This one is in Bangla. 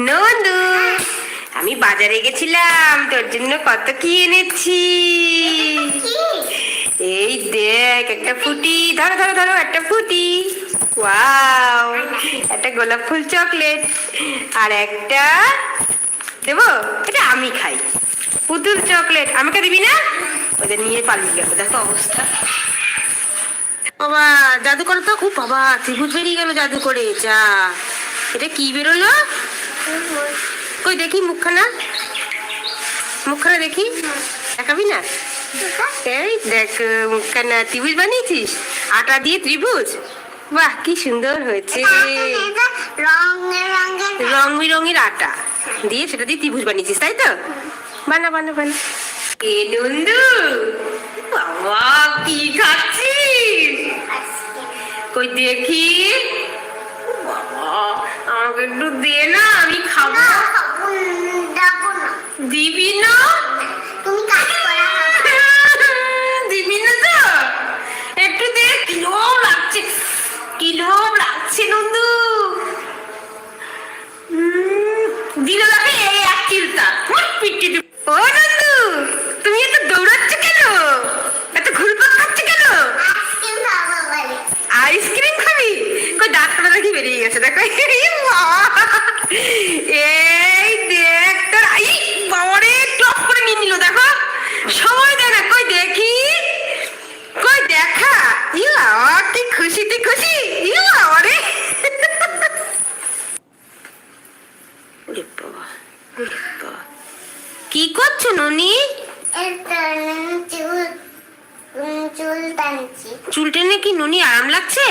নন্দু, আমি বাজারে গেছিলাম, তোর জন্য কত কি এনেছি? এই দেখ, একটা ফুটি, ধরো ধরো ধরো, একটা ফুটি। ওয়াও, একটা গোলাপ ফুল চকলেট। আর একটা, দেবো, এটা আমি খাই। পুতুল চকলেট, আমাকে দিবি না? ওদের নিয়ে পালিয়ে গেল, দেখো অবস্থা। জাদু করে তো খুব বাবা, ত্রিভুজ বেরিয়ে গেল জাদু করে যা। এটা কি বেরোলো? কই, দেখি মুখখানা। মুখখানা দেখি? দেখাবি না? এই দেখ, মুখখানা। ত্রিভুজ বানিয়েছিস? আটা দিয়ে ত্রিভুজ? বাহ, কি সুন্দর হয়েছে। রং বেরঙের আটা দিয়ে সেটা দিয়ে ত্রিভুজ বানিয়েছিস, তাই তো? বানা বানা বানা। এ, নন্দু! বাবা, কি খাচ্ছিস কই দেখি? আমাকে একটু দে না আমি খাব। দিবি না? দিবি না তো? একটু দে কিলো লাগছে। লাগছে নন্দু। দিল লাগে এই এক হুট পিটি। ও গেছে দেখো এই। এই দেখ তোর আই বাবারে টপ করে নিয়ে নিল দেখো। সময় দে না কই দেখি? কই দেখা? ইয়া কি খুশি তুই খুশি? ইয়া আরে। কি করছ ননি? চুল চুল টানছি। চুল টেনে কি ননি আরাম লাগছে?